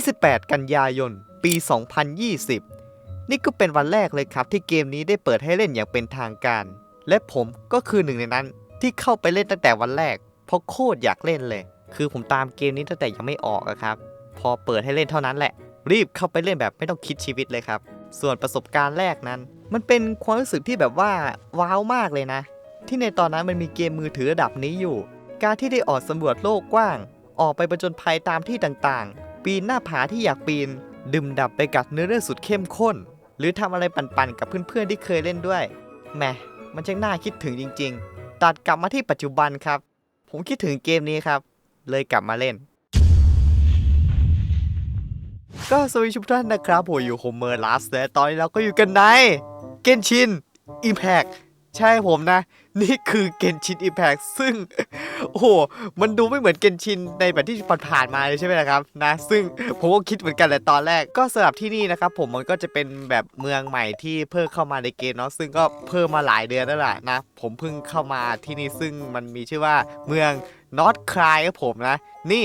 28 กันยายน ปี 2020 นี่ก็เป็นวันแรกเลยครับที่เกมนี้ได้เปิดให้เล่นอย่างเป็นทางการ และผมก็คือหนึ่งในนั้นที่เข้าไปเล่นตั้งแต่วันแรก เพราะโคตรอยากเล่นเลย คือผมตามเกมนี้ตั้งแต่ยังไม่ออกครับ พอเปิดให้เล่นเท่านั้นแหละ รีบเข้าไปเล่นแบบไม่ต้องคิดชีวิตเลยครับ ส่วนประสบการณ์แรกนั้น มันเป็นความรู้สึกที่แบบว่าว้าวมากเลยนะ ที่ในตอนนั้นมันมีเกมมือถือระดับนี้อยู่ การที่ได้ออกสำรวจโลกกว้าง ออกไปประจนภัยตามที่ต่างๆ ปีนหน้าผาที่อยากปีน ดื่มด่ำไปกับเนื้อเรื่องสุดเข้มข้น หรือทำอะไรปั่นๆกับเพื่อนๆที่เคยเล่นด้วยแหมมันช่างน่าคิดถึงจริง ๆ ตัดกลับมาที่ปัจจุบันครับ ผมคิดถึงเกมนี้ครับ เลยกลับมาเล่น ก็สวัสดีทุกท่านนะครับผมอยู่โฮมเมอร์ลัสและตอนนี้เราก็อยู่กันในเกนชินอิมแพกใช่ผมนะ นี่คือเกนชินอิมแพกซึ่ง โอ้โห มันดูไม่เหมือนเกนชินในแบบที่ผ่านๆมาเลยใช่ไหมล่ะครับนะ ซึ่งผมก็คิดเหมือนกันแหละตอนแรกก็สำหรับที่นี่นะครับผมมันก็จะเป็นแบบเมืองใหม่ที่เพิ่มเข้ามาในเกมเนาะซึ่งก็เพิ่มมาหลายเดือนแล้วล่ะนะ ผมเพิ่งเข้ามาที่นี่ซึ่งมันมีชื่อว่าเมืองนอตคลายครับผมนะ นี่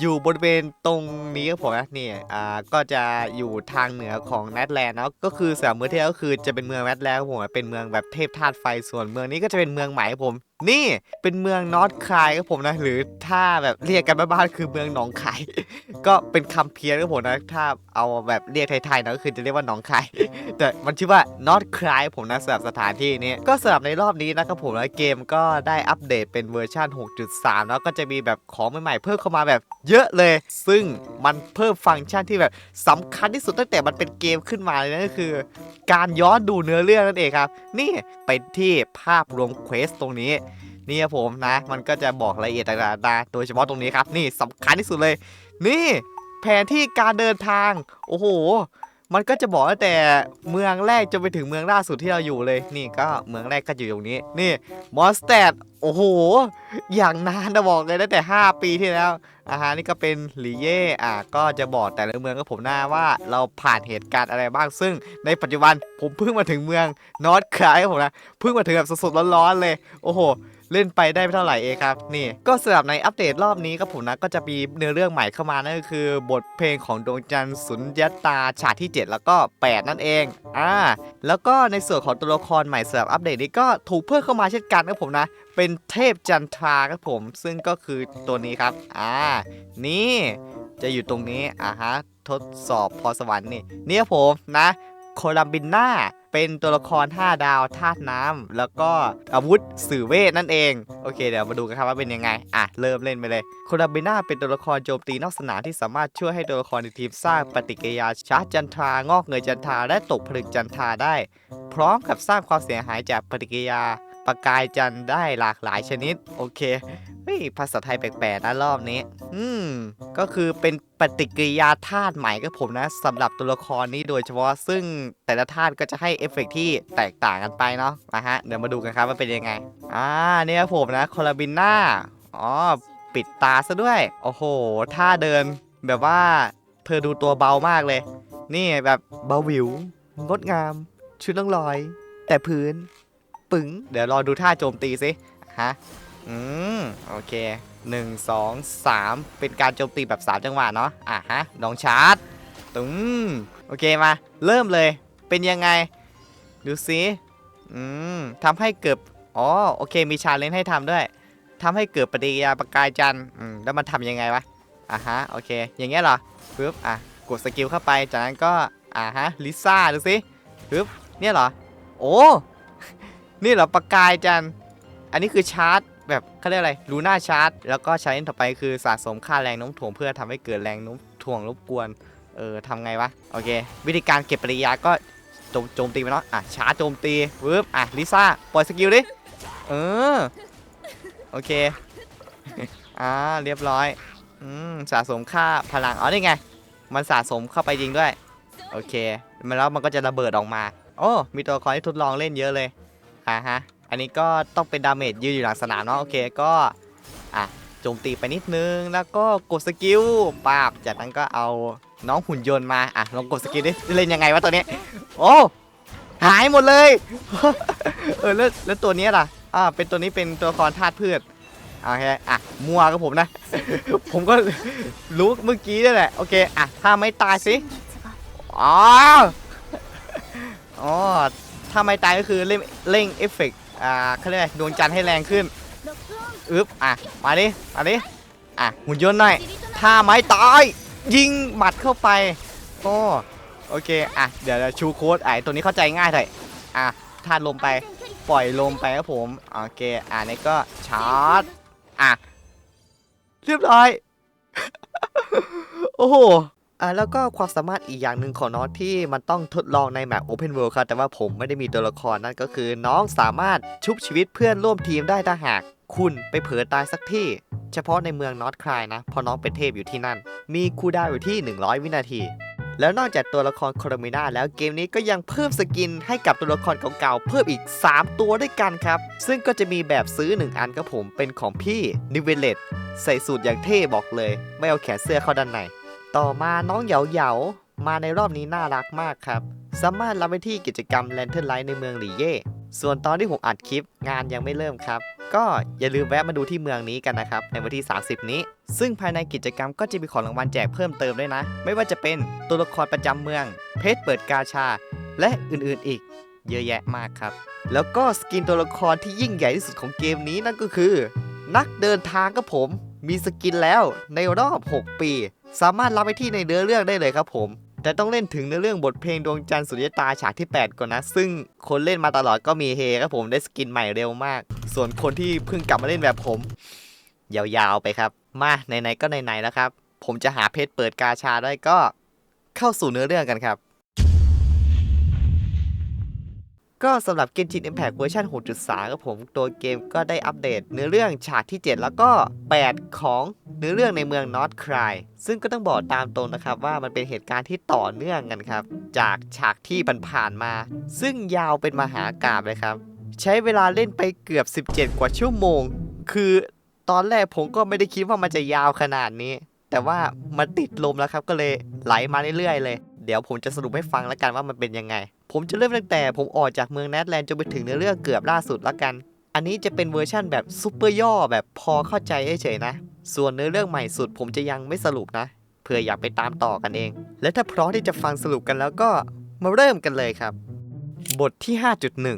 อยู่บริเวณตรงนี้ครับผมนะนี่อ่าก็จะอยู่ทางเหนือของแนทแลนด์เนาะก็คือสามเมืองที่แล้วก็คือจะเป็นเมืองแนทแลนด์ครับผมเป็นเมืองแบบเทพธาตุไฟส่วนเมืองนี้ก็จะเป็นเมืองใหม่ครับผมนี่เป็นเมืองนอตคายครับผมนะ หรือถ้าแบบเรียกกันบ้านๆคือเมืองหนองคาย ก็เป็นคำเพี้ยนครับผมนะ ถ้าเอาแบบเรียกไทยๆนะก็คือจะเรียกว่าหนองคาย แต่มันชื่อว่า not cry ผมนะสำหรับสถานที่นี้ ก็สำหรับในรอบนี้นะครับผมแล้วเกมก็ได้อัปเดตเป็นเวอร์ชัน6.3 แล้วก็จะมีแบบของใหม่ๆเพิ่มเข้ามาแบบเยอะเลย ซึ่งมันเพิ่มฟังก์ชันที่แบบสำคัญที่สุดตั้งแต่มันเป็นเกมขึ้นมาเลยนั่นก็คือ การย้อนดูเนื้อเรื่องนั่นเองครับ นี่เป็นที่ภาพรวมเควสตรงนี้ นี่ครับผมนะ มันก็จะบอกรายละเอียดต่างๆนะโดยเฉพาะตรงนี้ครับ นี่สำคัญที่สุดเลย นี่แผนที่การเดินทาง โอ้โห มันก็จะบอกตั้งแต่เมืองแรกจนไปถึงเมืองล่าสุดที่เราอยู่เลย นี่ก็เมืองแรกก็อยู่ตรงนี้ นี่มอสแตด โอ้โห อย่างนานนะบอกเลยตั้งแต่ 5 ปีที่แล้วอาฮะนี่ก็เป็นหลีเย่อะก็จะบอกแต่ละเมืองกับผมหน้าว่าเราผ่านเหตุการณ์อะไรบ้าง ซึ่งในปัจจุบันผมเพิ่งมาถึงเมืองนอตคลายผมนะเพิ่งมาถึงแบบสดๆร้อนๆเลย โอ้โหเล่นไปได้ไม่เท่าไหร่เองครับ นี่ก็สำหรับในอัปเดตรอบนี้ครับผมนะก็จะมีเนื้อเรื่องใหม่เข้ามานั่นก็คือ บทเพลงของดวงจันทร์สุญญตาฉากที่ 7 แล้วก็ 8 นั่นเองอ่าแล้วก็ในส่วนของตัวละครใหม่สำหรับอัปเดตนี้ก็ถูกเพิ่มเข้ามาเช่นกันครับผมนะเป็นเทพจันทราครับผม ซึ่งก็คือตัวนี้ครับ อ่า นี่จะอยู่ตรงนี้ อ่าฮะ ทดสอบพรสวรรค์นี่เนี่ยครับผมนะ โคลัมบิน่าเป็นตัวละคร 5 ดาวธาตุน้ำแล้วก็อาวุธสื่อเวทนั่นเอง โอเค เดี๋ยวมาดูกันครับว่าเป็นยังไง อะ เริ่มเล่นไปเลยโคลัมบิน่าเป็นตัวละครโจมตีนอกสนามที่สามารถช่วยให้ตัวละครในทีมสร้างปฏิกิริยาชาร์จจันทรา งอกเงยจันทรา และตกผลึกจันทราได้ พร้อมกับสร้างความเสียหายจากปฏิกิริยา ประกายจันทร์ได้หลากหลายชนิด โอเคเฮ้ยภาษาไทยแปลกๆนะรอบนี้ อืม ก็คือเป็นปฏิกิริยาธาตุใหม่กับผมนะสำหรับตัวละครนี้โดยเฉพาะซึ่งแต่ละธาตุก็จะให้เอฟเฟกต์ที่แตกต่างกันไปเนาะนะฮะเดี๋ยวมาดูกันครับว่าเป็นยังไง อ่าเนี่ยครับผมนะคอลาบิน่าอ๋อปิดตาซะด้วย โอ้โหท่าเดิน แบบว่าเธอดูตัวเบามากเลย นี่แบบเบาหวิวงดงาม ชุดล่องลอย แต่พื้น ปึ๋งเดี๋ยวรอดูท่าโจมตีสิฮะอืมโอเค1 2 3เป็นการโจมตีแบบ3จังหวะเนาะอะฮะน้องชาร์จตึงโอเคมา เริ่มเลยเป็นยังไง ดูสิอืมทำให้เกิดอ๋อโอเคมีชาเลนจ์ให้ทำด้วยทำให้เกิดปฏิกิริยาประกายจันทร์อืมแล้วมันทำยังไงวะอะฮะโอเค อย่างเงี้ยเหรอปึ๊บอะกดสกิลเข้าไปจากนั้นก็อะฮะลิซ่าดูสิปึ๊บเนี่ยเหรอ โอ้ นี่เหรอประกายจันอันนี้คือชาร์จ แบบเขาเรียกอะไรลูน่าชาร์จ แล้วก็ใช้ต่อไปคือสะสมค่าแรงโน้มถ่วงเพื่อทำให้เกิดแรงโน้มถ่วงรบกวน เออทำไงวะ โอเค วิธีการเก็บปริยาก็โจมโจมตีไปเนาะอะชาร์จโจมตีปึ๊บอะลิซ่าปล่อยสกิลดิเออโอเคอ่าเรียบร้อยอืมสะสมค่าพลังอ๋อนี่ไง มันสะสมเข้าไปยิงด้วย โอเค มันแล้วมันก็จะระเบิดออกมา โอ้ มีตัวละครที่ทดลองเล่นเยอะเลย อ่าฮะ อันนี้ก็ต้องเป็นดาเมจยืนอยู่หลังสนามเนาะโอเคก็ อะโจมตีไปนิดนึง แล้วก็กดสกิลปาบ จากนั้นก็เอาน้องหุ่นยนต์มา อะลองกดสกิลดิเล่นยังไงวะตัวนี้ โอ้ หายหมดเลย เออแล้วแล้วตัวนี้ล่ะ อ่า เป็นตัวนี้เป็นตัวละครธาตุพืชโอเคอะ มัวกับผมนะ ผมก็รู้เมื่อกี้นี่แหละ โอเค อะ ถ้าไม่ตายสิ อ๋อ อ๋อ ถ้าไม่ตายก็คือเร่งเร่งเอฟเฟกต์อ่าเขาเรียกอะไรดวงจันทร์ให้แรงขึ้นอึ๊บอะมาดิมาดิอะหุ่นยนต์หน่อยถ้าไม่ตายยิงหมัดเข้าไปโอ้โอเคอะเดี๋ยวชูโค้ดไอ้ตัวนี้เข้าใจง่ายเลยอะทานลมไปปล่อยลมไปครับผมโอเคอะนี่ก็ชาร์จอะเรียบร้อย โอ้โห อ่าแล้วก็ความสามารถอีกอย่างหนึ่งของน้องที่มันต้องทดลองในแมป Open World ครับแต่ว่าผมไม่ได้มีตัวละครนั่นก็คือ น้องสามารถชุบชีวิตเพื่อนร่วมทีมได้ถ้าหาก คุณไปเผลอตายสักที่ เฉพาะในเมืองนอตคลายนะเพราะน้องเป็นเทพอยู่ที่นั่น มีคูดาวอยู่ที่ 100 วินาที แล้วนอกจากตัวละครโครมิน่าแล้วเกมนี้ก็ยังเพิ่มสกินให้กับตัวละครเก่าๆเพิ่มอีก 3 ตัวด้วยกันครับ ซึ่งก็จะมีแบบซื้อ 1 อันครับผมเป็นของพี่นิเวเลตใส่สูตรอย่างเท่บอกเลย ไม่เอาแขนเสื้อเข้าด้านใน ต่อมาน้องเหยาเหยามาในรอบนี้น่ารักมากครับ สามารถรับไปที่กิจกรรมแลนเท r ร์ไลท์ในเมืองหลีเย่ส่วนตอนที่ผมอัดคลิปงานยังไม่เริ่มครับ ก็อย่าลืมแวะมาดูที่เมืองนี้กันนะครับ ในวันที่ 30 นี้ ซึ่งภายในกิจกรรมก็จะมีของรางวัลแจกเพิ่มเติมด้วยนะ ไม่ว่าจะเป็นตัวละครประจำเมือง เพชรเปิดกาชา และอื่นๆอีก เยอะแยะมากครับ แล้วก็สกินตัวละครที่ยิ่งใหญ่ที่สุดของเกมนี้นั่นก็คือ นักเดินทางครับผม มีสกินแล้วในรอบ 6 ปี สามารถรับไปที่ในเนื้อเรื่องได้เลยครับผม แต่ต้องเล่นถึงเนื้อเรื่องบทเพลงดวงจันทร์สุริยตาฉากที่ 8 ก่อนนะ ซึ่งคนเล่นมาตลอดก็มีเฮครับผมได้สกินใหม่เร็วมาก ส่วนคนที่เพิ่งกลับมาเล่นแบบผม ยาวๆไปครับ มาไหนๆก็ไหนๆแล้วครับ ผมจะหาเพชรเปิดกาชาได้ก็เข้าสู่เนื้อเรื่องกันครับ ก็สำหรับ Genshin Impact เวอร์ชัน6.3ครับผมตัวเกมก็ได้อัปเดตเนื้อเรื่องฉากที่ 7 แล้วก็ 8 ของเนื้อเรื่องในเมืองนอตคลายซึ่งก็ต้องบอกตามตรงนะครับว่ามันเป็นเหตุการณ์ที่ต่อเนื่องกันครับ จากฉากที่ผ่านมา ซึ่งยาวเป็นมหากาบเลยครับ ใช้เวลาเล่นไปเกือบ 17 กว่าชั่วโมง คือตอนแรกผมก็ไม่ได้คิดว่ามันจะยาวขนาดนี้ แต่ว่ามันติดลมแล้วครับก็เลยไหลมาเรื่อยๆเลย เดี๋ยวผมจะสรุปให้ฟังแล้วกันว่ามันเป็นยังไง ผมจะเริ่มตั้งแต่ผมออกจากเมืองแนทแลนด์จนไปถึงเนื้อเรื่องเกือบล่าสุดแล้วกัน อันนี้จะเป็นเวอร์ชั่นแบบซุปเปอร์ย่อแบบพอเข้าใจเฉยๆนะ ส่วนเนื้อเรื่องใหม่สุด ผมจะยังไม่สรุปนะเพื่ออยากไปตามต่อกันเอง และถ้าพร้อมที่จะฟังสรุปกันแล้วก็มาเริ่มกันเลยครับ บทที่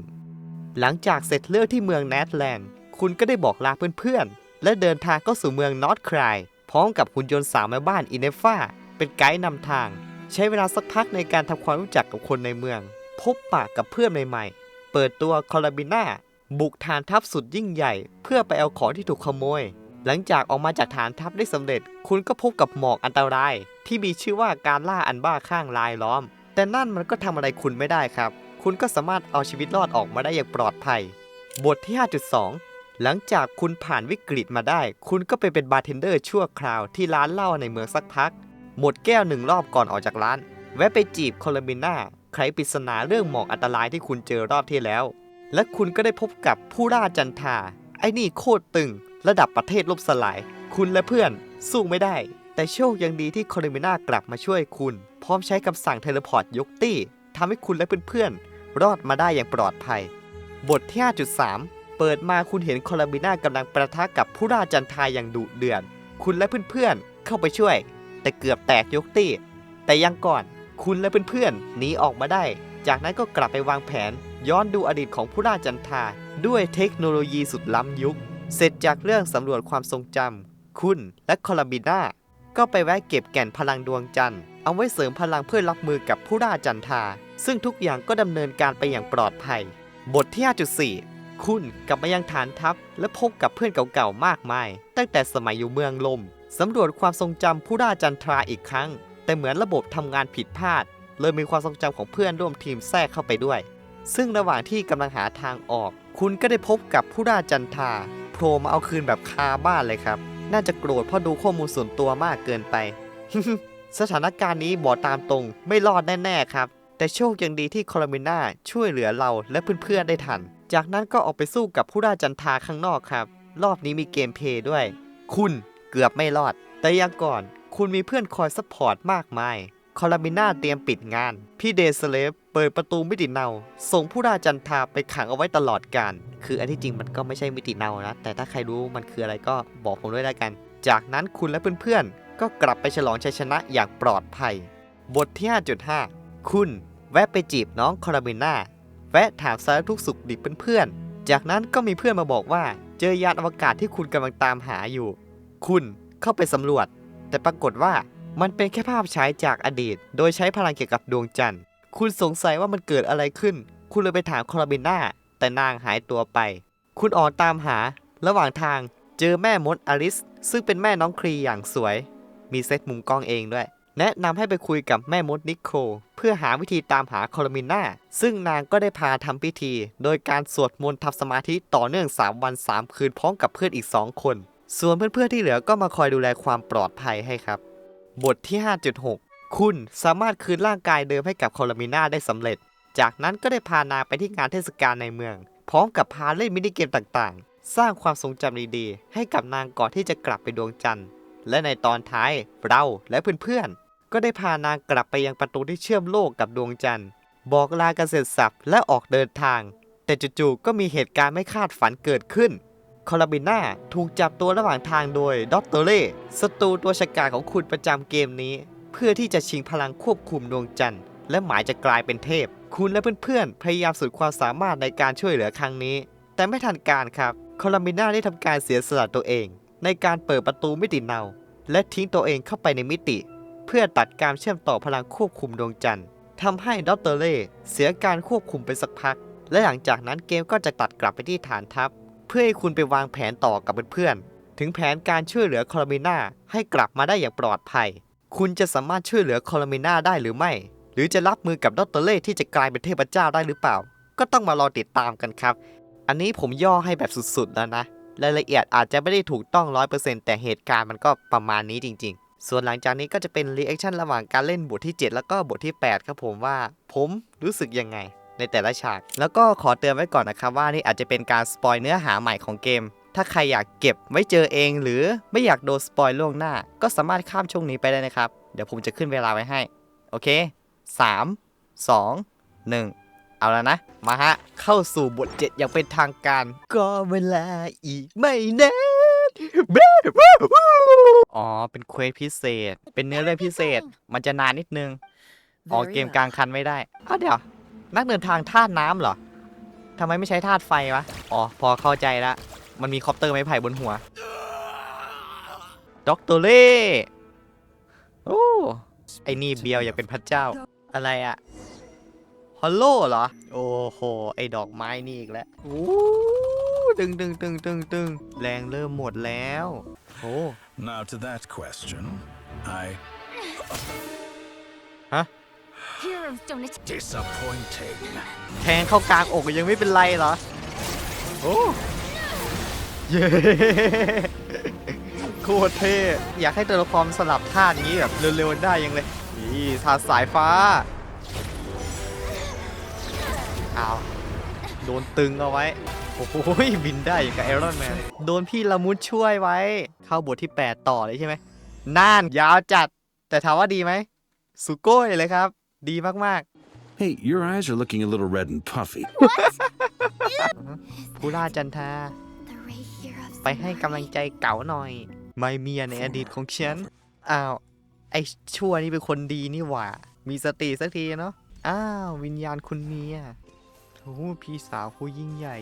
5.1 หลังจากเสร็จเรื่องที่เมืองแนทแลนด์ คุณก็ได้บอกลาเพื่อนๆ และเดินทางเข้าสู่เมืองนอตคลายพร้อมกับหุ่นยนต์สาวแม่บ้านอินเนฟ้าเป็นไกด์นำทาง ใช้เวลาสักพักในการทำความรู้จักกับคนในเมือง พบปะกับเพื่อนใหม่ๆ เปิดตัวคอลาบิน่าบุกฐานทัพสุดยิ่งใหญ่ เพื่อไปเอาของที่ถูกขโมย หลังจากออกมาจากฐานทัพได้สำเร็จ คุณก็พบกับหมอกอันตราย ที่มีชื่อว่าการล่าอันบ้าข้างลายล้อม แต่นั่นมันก็ทำอะไรคุณไม่ได้ครับ คุณก็สามารถเอาชีวิตรอดออกมาได้อย่างปลอดภัย บทที่ 5.2 หลังจากคุณผ่านวิกฤตมาได้ คุณก็ไปเป็นบาร์เทนเดอร์ชั่วคราวที่ร้านเหล้าในเมืองสักพัก หมดแก้วหนึ่งรอบก่อนออกจากร้าน แวะไปจีบโคลามิน่าใครปริศนาเรื่องหมอกอันตรายที่คุณเจอรอบที่แล้ว และคุณก็ได้พบกับผู้ล่าจันทา ไอ้นี่โคตรตึง ระดับประเทศล่มสลาย คุณและเพื่อน สู้ไม่ได้ แต่โชคยังดีที่โคลามิน่ากลับมาช่วยคุณ พร้อมใช้คำสั่งเทเลพอร์ตยกตี้ทำให้คุณและเพื่อนๆรอดมาได้อย่างปลอดภัย บทที่ 5.3 เปิดมาคุณเห็นโคลามิน่ากำลังประทะกับผู้ล่าจันทราอย่างดุเดือดคุณและเพื่อนๆเข้าไปช่วย แต่เกือบแตกยกตี้ แต่ยังก่อนคุณและเพื่อนๆหนีออกมาได้ จากนั้นก็กลับไปวางแผน ย้อนดูอดีตของผู้ล่าจันทา ด้วยเทคโนโลยีสุดล้ำยุค เสร็จจากเรื่องสำรวจความทรงจำคุณและคอลาบิน่าก็ไปแวะเก็บแก่นพลังดวงจันทร์ เอาไว้เสริมพลังเพื่อรับมือกับผู้ล่าจันทา ซึ่งทุกอย่างก็ดำเนินการไปอย่างปลอดภัย บทที่ 5.4 คุณกลับมายังฐานทัพ และพบกับเพื่อนเก่าๆมากมาย ตั้งแต่สมัยอยู่เมืองลม สำรวจความทรงจำผู้ล่าจันทราอีกครั้ง แต่เหมือนระบบทำงานผิดพลาด เลยมีความทรงจำของเพื่อนร่วมทีมแทรกเข้าไปด้วย ซึ่งระหว่างที่กำลังหาทางออก คุณก็ได้พบกับผู้ล่าจันทราโผล่มาเอาคืนแบบคาบ้านเลยครับ น่าจะโกรธเพราะดูข้อมูลส่วนตัวมากเกินไป สถานการณ์นี้บอกตามตรงไม่รอดแน่ๆครับ แต่โชคยังดีที่คอลมิน่าช่วยเหลือเราและเพื่อนๆได้ทัน จากนั้นก็ออกไปสู้กับผู้ราจันทราข้างนอกครับ รอบนี้มีเกมเพย์ด้วย คุณ เกือบไม่รอด แต่ยังก่อน คุณมีเพื่อนคอยซัพพอร์ตมากมาย คอลามิน่าเตรียมปิดงาน พี่เดสเลฟเปิดประตูมิติเนาส่งผู้ราจันทราไปขังเอาไว้ตลอดกาลคืออันที่จริงมันก็ไม่ใช่มิติเนานะ แต่ถ้าใครรู้มันคืออะไรก็บอกผมด้วยแล้วกัน จากนั้นคุณและเพื่อนๆ ก็กลับไปฉลองชัยชนะอย่างปลอดภัย บทที่ 5.5 คุณแวะไปจีบน้องคอลามิน่าแวะถามสารทุกข์สุขดิบเพื่อนๆ จากนั้นก็มีเพื่อนมาบอกว่า เจอยานอวกาศที่คุณกำลังตามหาอยู่ คุณเข้าไปสำรวจ แต่ปรากฏว่ามันเป็นแค่ภาพฉายจากอดีต โดยใช้พลังเกี่ยวกับดวงจันทร์ คุณสงสัยว่ามันเกิดอะไรขึ้น คุณเลยไปถามคอราบิน่า แต่นางหายตัวไป คุณออกตามหา ระหว่างทางเจอแม่มดอลิส ซึ่งเป็นแม่น้องครีอย่างสวย มีเซตมุมกล้องเองด้วย แนะนำให้ไปคุยกับแม่มดนิโคลเพื่อหาวิธีตามหาคอรามิน่า ซึ่งนางก็ได้พาทำพิธี โดยการสวดมนต์ทำสมาธิต่อเนื่อง 3 วัน 3 คืนพร้อมกับเพื่อนอีก 2 คน ส่วนเพื่อนๆที่เหลือก็มาคอยดูแลความปลอดภัยให้ครับ บทที่ 5.6 คุณสามารถคืนร่างกายเดิมให้กับคอลมิน่าได้สำเร็จ จากนั้นก็ได้พานางไปที่งานเทศกาลในเมือง พร้อมกับพาเล่นมินิเกมต่างๆ สร้างความทรงจำดีๆ ให้กับนางก่อนที่จะกลับไปดวงจันทร์ และในตอนท้ายเราและเพื่อนๆ ก็ได้พานางกลับไปยังประตูที่เชื่อมโลกกับดวงจันทร์ บอกลากันเสร็จสับและออกเดินทาง แต่จู่ๆก็มีเหตุการณ์ไม่คาดฝันเกิดขึ้น คอลาบิน่าถูกจับตัวระหว่างทางโดยดอตเตอเล่ศัตรูตัวฉกาจของคุณประจำเกมนี้ เพื่อที่จะชิงพลังควบคุมดวงจันทร์ และหมายจะกลายเป็นเทพ คุณและเพื่อนๆ พยายามสุดความสามารถในการช่วยเหลือครั้งนี้ แต่ไม่ทันการครับคอลาบิน่าได้ทำการเสียสละตัวเอง ในการเปิดประตูมิติเนาและทิ้งตัวเองเข้าไปในมิติ เพื่อตัดการเชื่อมต่อพลังควบคุมดวงจันทร์ทำให้ดอตเตอเล่เสียการควบคุมไปสักพัก และหลังจากนั้นเกมก็จะตัดกลับไปที่ฐานทัพ เพื่อให้คุณไปวางแผนต่อกับเพื่อนๆ ถึงแผนการช่วยเหลือคอลามิน่าให้กลับมาได้อย่างปลอดภัย คุณจะสามารถช่วยเหลือคอลามิน่าได้หรือไม่ หรือจะรับมือกับดอตเตอเล่ที่จะกลายเป็นเทพเจ้าได้หรือเปล่า ก็ต้องมารอติดตามกันครับ อันนี้ผมย่อให้แบบสุดๆแล้วนะ รายละเอียดอาจจะไม่ได้ถูกต้อง100%แต่เหตุการณ์มันก็ประมาณนี้จริง ๆ ส่วนหลังจากนี้ก็จะเป็นรีแอคชั่นระหว่างการเล่นบทที่ 7 แล้วก็บทที่ 8 ครับผมว่า ผมรู้สึกยังไง ในแต่ละฉาก แล้วก็ขอเตือนไว้ก่อนนะครับว่านี่อาจจะเป็นการสปอยเนื้อหาใหม่ของเกม ถ้าใครอยากเก็บไว้เจอเองหรือไม่อยากโดนสปอยล่วงหน้า ก็สามารถข้ามช่วงนี้ไปได้นะครับ เดี๋ยวผมจะขึ้นเวลาไว้ให้ โอเค 3 2 1 เอาแล้วนะ มาฮะ เข้าสู่บท7อย่างเป็นทางการ ก็เวลาอีกไม่นานอ๋อ เป็นเควสพิเศษ เป็นเนื้อเรื่องพิเศษ มันจะนานนิดนึง ออกเกมกลางคันไม่ได้อ้าวเดี๋ยว นักเดินทางธาตุน้ำเหรอทำไมไม่ใช้ธาตุไฟวะ อ๋อ พอเข้าใจละ มันมีคอปเตอร์ไม้ไผ่บนหัว ด็อกเตอร์เล่ โอ้ ไอ้นี่เบียวอยากเป็นพระเจ้า อะไรอะฮอลโลเหรอ โอ้โห ไอ้ดอกไม้นี่อีกแล้วโอ้ตึงตึงตึงตึงตึงแรงเริ่มหมดแล้วโอ้ Now to that question, I Heroes don't attack. disappointing. แทงเข้ากลางอกยังไม่เป็นไรเหรอ โอ้เย้โคตรเท่ อยากให้ตัวละครสลับท่าอย่างนี้แบบเร็วๆได้ยังเลย นี่ท่าสายฟ้า อ้าว โดนตึงเอาไว้ โอ้โหบินได้อย่างกับไอรอนแมน โดนพี่ละมุดช่วยไว้ เข้าบทที่ 8 ต่อเลยใช่ไหมน่านยาวจัด แต่ถามว่าดีไหม สุโก้ยเลยครับ ดีมาก Hey, your eyes are looking a little red and puffy. ๆผู้ล่าจันทรา The ray heroes. ไปให้กำลังใจเก๋าหน่อย ไม่เมียในอดีตของฉัน อ้าว ไอ้ชั่วนี่เป็นคนดีนี่หว่า มีสติสักทีเนาะ อ้าว วิญญาณคุณเมียโอ้พี่สาวผู้ยิ่งใหญ่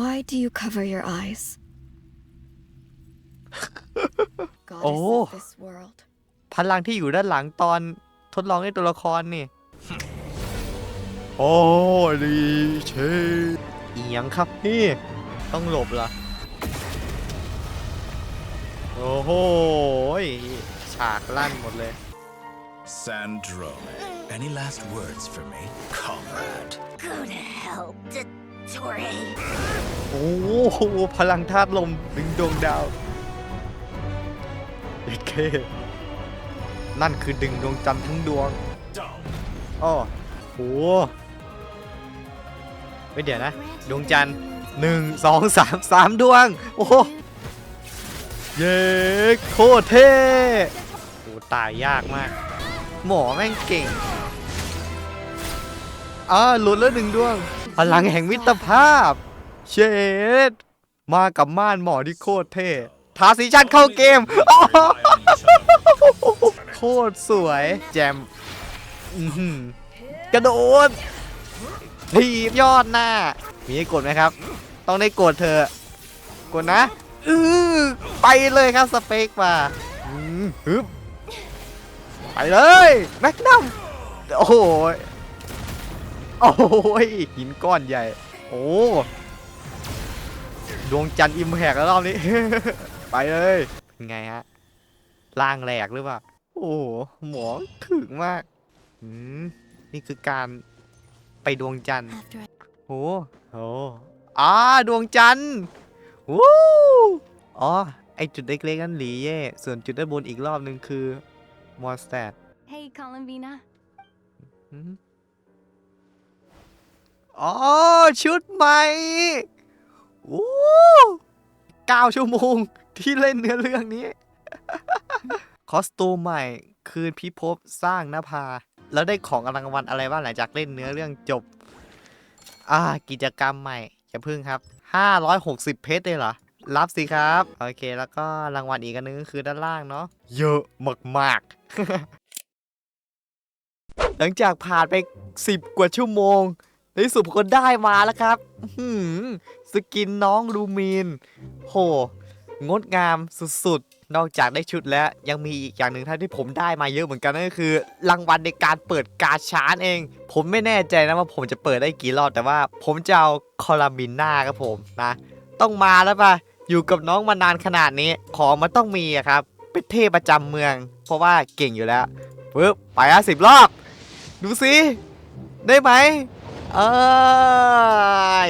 Why do you cover your eyes? Goddess Oh. of this world. พลังที่อยู่ด้านหลังตอน ทดลองให้ตัวละครนี่ โอ้ดีเชเอียงครับนี่ ต้องหลบเหรอโอ้โหยฉากลั่นหมดเลย Sandrone, any last words for me, comrade? Go to hell, D- Torre. โอ้โหพลังธาตุลมดึงดวงดาวโอเค นั่นคือดึงดวงจันทร์ทั้งดวงอ้อโหไม่เดี๋ยวนะ ดวงจันทร์หนึ่งสองสามสามดวง โอ้โหเย้โคตรเท่โอ้ตายยากมาก หมอแม่งเก่งอ่าหลุดแล้วหนึ่งดวง พลังแห่งมิตรภาพ เชดมากับม่านหมอที่โคตรเท่ทาสีชันเข้าเกมโค ตรสวย แจมอื้อหือกระโดดถีบยอดหน้า มีให้กดไหมครับ ต้องได้กดเธอะกดนะอือไปเลยครับสเปกมาอืมฮึบไปเลยแม็กนัมโอ้โหโอ้ยหินก้อนใหญ่ โอ้ดวงจันทร์อิมแพกแล้วรอบนี้ ไปเลยเป็นไงฮะล่างแหลกหรือเปล่า โอ้โหหมอถึงมากอืมนี่คือการไปดวงจันทร์ After I โอ้โหอ่าดวงจันทร์วู้อ๋อ ไอจุดเล็กๆนั่นหลีเย่ ส่วนจุดด้านบนอีกรอบหนึ่งคือมอนสเตด Hey, Columbina. อ๋อ ชุดใหม่โอ้เก้าชั่วโมงที่เล่นเนื้อเรื่องนี้ คอสตูมใหม่คืนพิภพสร้างนภา แล้วได้ของรางวัลอะไรบ้างหลังจากเล่นเนื้อเรื่องจบ อ่า กิจกรรมใหม่อย่าพึ่งครับ 560 เพชรเลยเหรอ รับสิครับ โอเค แล้วก็รางวัลอีกอันนึงก็คือด้านล่างเนาะ เยอะมากๆ หลังจากผ่านไป 10 กว่าชั่วโมง ในที่สุดผมก็ได้มาแล้วครับหือสกินน้องลูมีน โห งดงามสุดๆ นอกจากได้ชุดแล้วยังมีอีกอย่างหนึ่งท่านที่ผมได้มาเยอะเหมือนกันนั่นก็คือ รางวัลในการเปิดกาชาร์จเอง ผมไม่แน่ใจนะว่าผมจะเปิดได้กี่รอบแต่ว่า ผมจะเอาคอลามิน่าครับผมนะ ต้องมาแล้วปะอยู่กับน้องมานานขนาดนี้ ของมันต้องมีอะครับเป็นเทพประจำเมือง เพราะว่าเก่งอยู่แล้วปึ๊บไปอะสิบรอบดูสิได้ไหมเอ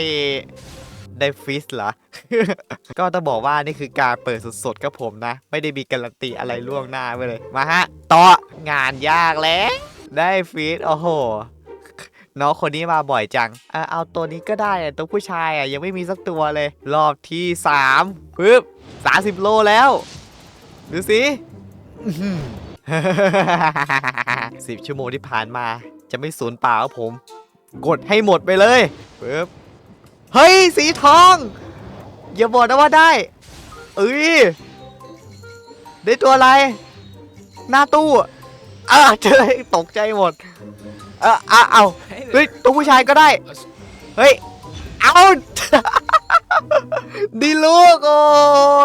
ย ได้ฟิสเหรอ ก็ต้องบอกว่านี่คือการเปิดสดๆครับผมนะ ไม่ได้มีการันตีอะไรล่วงหน้าไปเลย มาฮะ ต่องานยากแล้วได้ฟิสโอ้โหน้องคนนี้มาบ่อยจังเออเอาตัวนี้ก็ได้ตัวผู้ชายอะยังไม่มีสักตัวเลย รอบที่3ปึ๊บ30โลแล้ว ดูสิสิบชั่วโมงที่ผ่านมา จะไม่สูญเปล่าผม กดให้หมดไปเลยปึ๊บ เฮ้ย สีทอง อย่าบอกนะว่าได้ เอ้ย ได้ตัวอะไร หน้าตู้อะเจอตกใจหมด เอออะเอาเฮ้ย ตัวผู้ชายก็ได้ เฮ้ย เอาดีลูก โอ้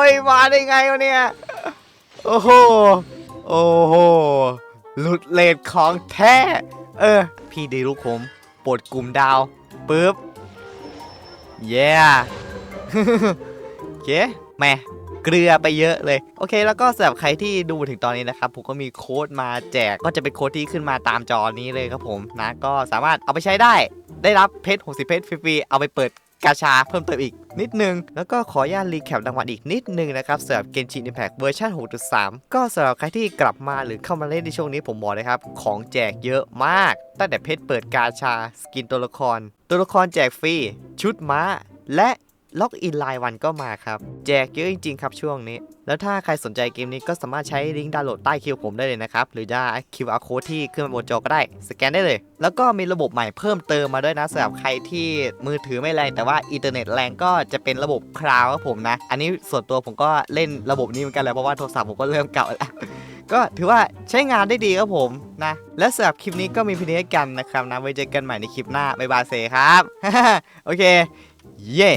ย มาได้ไงวะเนี่ย โอ้โห โอ้โห หลุดเลดของแท้ เออ พี่ดีลูกผม ปลดกลุ่มดาว ปึ๊บ เย้ โอเคแม่เกลือไปเยอะเลย โอเค แล้วก็สำหรับใครที่ดูถึงตอนนี้นะครับ ผมก็มีโค้ดมาแจกก็จะเป็นโค้ดที่ขึ้นมาตามจอนี้เลยครับผมนะ ก็สามารถเอาไปใช้ได้ ได้รับเพชร60 เพชรฟรีๆเอาไปเปิดกาชาเพิ่มเติมอีกนิดนึง แล้วก็ขออนุญาตรีแคปรางวัลอีกนิดนึงนะครับสำหรับ Genshin Impact เวอร์ชัน6.3 ก็สำหรับใครที่กลับมาหรือเข้ามาเล่นในช่วงนี้ผมบอกเลยครับ ของแจกเยอะมาก ตั้งแต่เพชรเปิดกาชา สกินตัวละคร ตัวละครแจกฟรี ชุดม้า และล็อกอินไลน์วันก็มาครับ แจกเยอะจริงๆครับช่วงนี้ แล้วถ้าใครสนใจเกมนี้ก็สามารถใช้ลิงก์ดาวน์โหลดใต้คิวผมได้เลยนะครับ หรือจะ QR code ที่ขึ้นมาบนจอก็ได้ สแกนได้เลย แล้วก็มีระบบใหม่เพิ่มเติมมาด้วยนะสำหรับใครที่มือถือไม่แรง แต่ว่าอินเทอร์เน็ตแรงก็จะเป็นระบบคลาวด์ครับผมนะ อันนี้ส่วนตัวผมก็เล่นระบบนี้เหมือนกันแหละเพราะว่าโทรศัพท์ผมก็เริ่มเก่าแล้ว ก็ถือว่าใช้งานได้ดีครับผมนะ และสำหรับคลิปนี้ก็มีเพียงเท่ากันนะครับนะไว้เจอกันใหม่ในคลิปหน้าบ๊ายบายเซครับ โอเค เย้